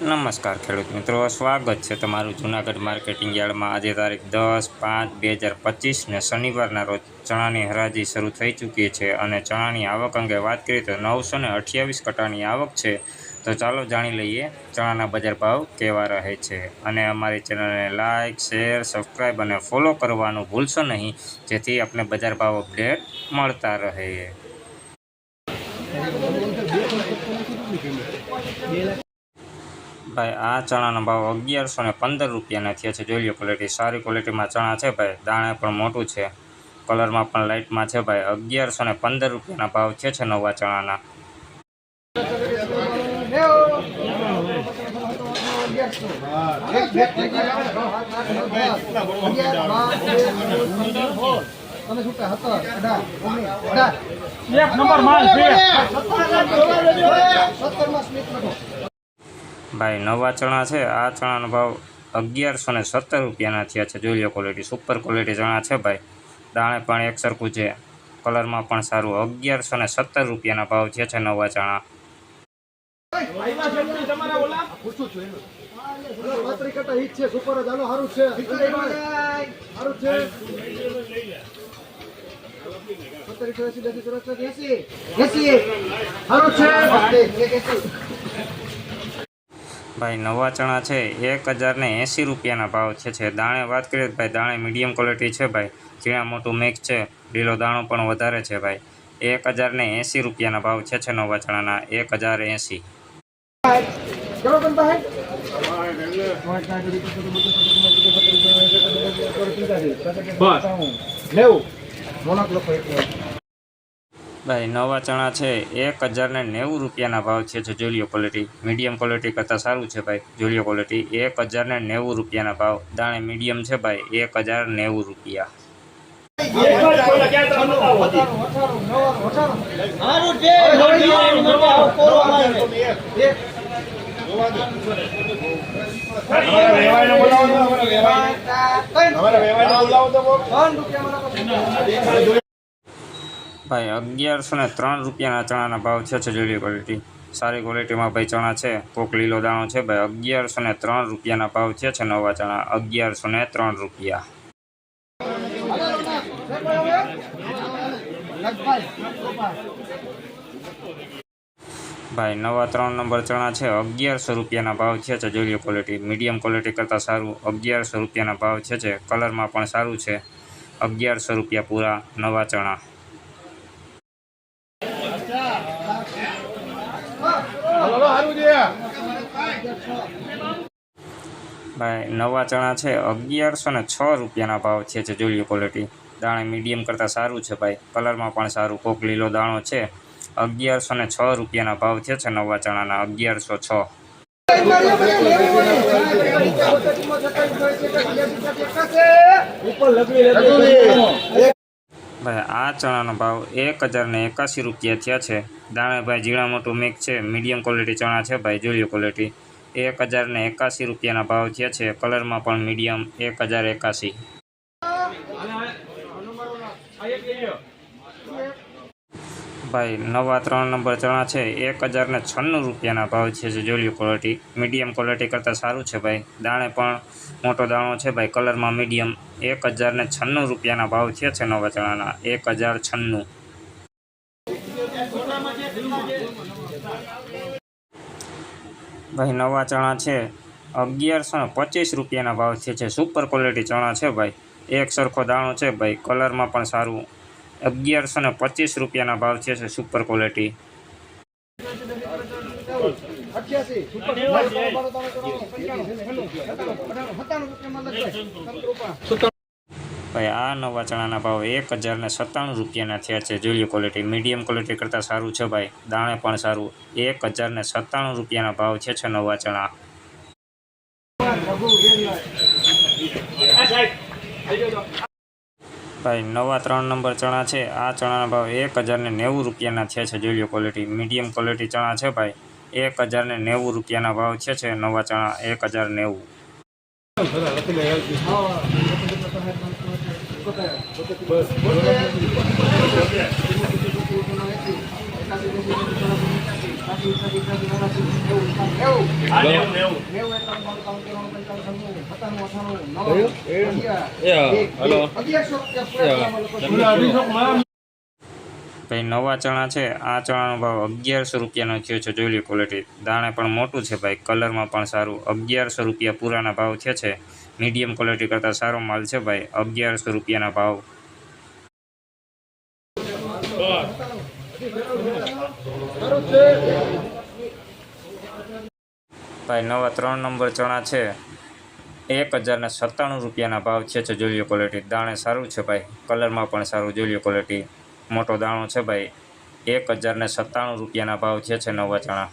નમસ્કાર ખેડૂત મિત્રો, સ્વાગત છે તમારું જૂનાગઢ માર્કેટિંગ યાર્ડમાં. આજે તારીખ દસ પાંચ બે હજાર પચીસને શનિવારના રોજ ચણાની હરાજી શરૂ થઈ ચૂકી છે અને ચણાની આવક અંગે વાત કરીએ તો નવસો ને અઠ્યાવીસ કટાની આવક છે. તો ચાલો જાણી લઈએ ચણાના બજાર ભાવ કેવા રહે છે. અને અમારી ચેનલને લાઇક શેર સબસ્ક્રાઈબ અને ફોલો કરવાનું ભૂલશો નહીં, જેથી આપને બજાર ભાવ અપડેટ મળતા રહે. ભાઈ આ ચણાનો ભાવ અગિયારસો ને પંદર રૂપિયાના થયા છે. જોઈ લો ક્વોલિટી સારી ક્વોલિટીમાં ચણા છે ભાઈ. દાણે પણ મોટું છે. કલરમાં પણ લાઇટમાં છે ભાઈ. અગિયારસો ને પંદર રૂપિયાના ભાવ છે છે નવા ચણાના. તમે છૂટા હતા અઢાર ઓગણીસ અઢાર એક નંબર માલ છે. સત્તરમાં સ્મિત લખો ભાઈ, નવા ચણા છે. આ ચણાનો ભાવ અગિયારસો ને સત્તર રૂપિયાના થયા છે. જોઈ લો ક્વોલિટી સુપર ક્વોલિટી ચણા છે ભાઈ. દાણે પણ એક સરખું છે. કલરમાં પણ સારું. અગિયારસો ને સત્તર રૂપિયાના ભાવ થયા છે નવા ચણા. સારું છે સારું છે સત્તર ચોરાસી બેસી ચોરાસી એસી એસી સારું છે એસી ભાઈ નવા ચણા છે. એક હજારને એંસી રૂપિયાના ભાવ છે છે. દાણે વાત કરીએ તો ભાઈ દાણે મીડિયમ ક્વોલિટી છે ભાઈ. ઝીણા મોટું મિક્સ છે. લીલો દાણો પણ વધારે છે ભાઈ. એક હજારને એંસી રૂપિયાના ભાવ છે છે નવા ચણાના. એક હજાર એંસી. નેવું. એક ભાઈ નવા ચણા છે એક હજાર ને નેવું રૂપિયાના ભાવ છે જો જોલિયો ક્વોલિટી. મીડિયમ ક્વોલિટી કરતાં સારું છે ભાઈ જોલિયો ક્વોલિટી. એક હજાર ને નેવું રૂપિયાના ભાવ. દાણે મીડિયમ છે ભાઈ એક હજાર નેવું રૂપિયા. ભાઈ, અગિયારસો ને ત્રણ રૂપિયાના ચણાના ભાવ છે છે જોલિયો ક્વોલિટી સારી ક્વોલિટીમાં ભાઈ ચણા છે, કોક લીલો દાણો છે, ભાઈ, અગિયારસો ને ત્રણ રૂપિયાના ભાવ છે છે નવા ચણા, અગિયારસો ને ત્રણ રૂપિયા. ભાઈ, નવા ત્રણ નંબર ચણા છે, અગિયારસો રૂપિયાના ભાવ છે જોલિયો ક્વોલિટી મીડિયમ ક્વોલિટી કરતાં સારું, અગિયારસો રૂપિયાના ભાવ છે છે, કલરમાં પણ સારું છે. અગિયારસો રૂપિયા પૂરા નવા ચણા. ભાઈ, નવા ચણા છે અગિયારસો ને છ રૂપિયાના ભાવ છે છે, જોઈએ ક્વોલિટી દાણે મીડિયમ કરતાં સારું છે ભાઈ. કલરમાં પણ સારું. કોક લીલો દાણો છે. અગિયારસો ને છ રૂપિયાના ભાવ છે છે નવા ચણાના. અગિયારસો છ. ભાઈ, આ ચણાનો ભાવ એક હજાર ને એકાસી રૂપિયા થયા છે. દાણે ભાઈ ઝીણા મોટું મેક છે. મીડિયમ ક્વોલિટી ચણા છે ભાઈ. જોઈએ ક્વોલિટી એક હજાર ને એકાસી રૂપિયાના ભાવ થયા છે, કલરમાં પણ મીડિયમ એક હજાર એકાસી ભાઈ, નવા ત્રણ નંબર ચણા છે, એક હજાર ને છન્નું રૂપિયાના ભાવ છે જે જોલિયો ક્વોલિટી. મીડિયમ ક્વોલિટી કરતાં સારું છે ભાઈ. દાણે પણ મોટો દાણો છે ભાઈ, કલરમાં મીડિયમ એક હજાર ને છન્નું રૂપિયાના ભાવ થયા છે નવા ચણાના, એક હજાર છન્નું. ભાઈ, નવા ચણા છે. અગિયારસો પચીસ રૂપિયાના ભાવ છે સુપર ક્વોલિટી ચણા છે ભાઈ. એક સરખો દાણો છે ભાઈ, કલરમાં પણ સારું. અગિયારસો ને પચીસ રૂપિયાના ભાવ છે સુપર ક્વોલિટી ભાઈ, આ નવા ચણાના ભાવ એક હજારને સત્તાણું રૂપિયાના થયા છે. જોલિયો ક્વોલિટી મીડિયમ ક્વોલિટી કરતાં સારું છે ભાઈ. દાણે પણ સારું. એક હજારને સત્તાણું રૂપિયાના ભાવ છે છે નવા ચણા. ભાઈ, નવા ત્રણ નંબર ચણા છે. આ ચણાના ભાવ એક હજારને નેવું રૂપિયાના થયા છે. જોલિયો ક્વોલિટી મીડિયમ ક્વોલિટી ચણા છે ભાઈ. એક હજારને નેવું રૂપિયાના ભાવ છે છે નવા ચણા. એક હજાર નેવું. અગિયારસો રૂપિયા પૂરા અઢીસો માં ભાઈ, નવા ચણા છે. આ ચણાનો ભાવ અગિયારસો રૂપિયાનો થયો છે. જોઈ લો ક્વોલિટી દાણે પણ મોટું છે ભાઈ. કલરમાં પણ સારું. અગિયારસો રૂપિયા પૂરાના ભાવ થયા છે. મીડિયમ ક્વોલિટી કરતાં સારો માલ છે ભાઈ. અગિયારસો રૂપિયાના ભાવ. ભાઈ, નવા ત્રણ નંબર ચણા છે. એક હજારને સત્તાણું રૂપિયાના ભાવ છે. જોઈ લો ક્વોલિટી દાણે સારું છે ભાઈ. કલરમાં પણ સારું. જોઈ લો ક્વોલિટી મોટો દાણો છે ભાઈ. એક હજારને સત્તાણું રૂપિયાના ભાવ છે છે નવા ચણા.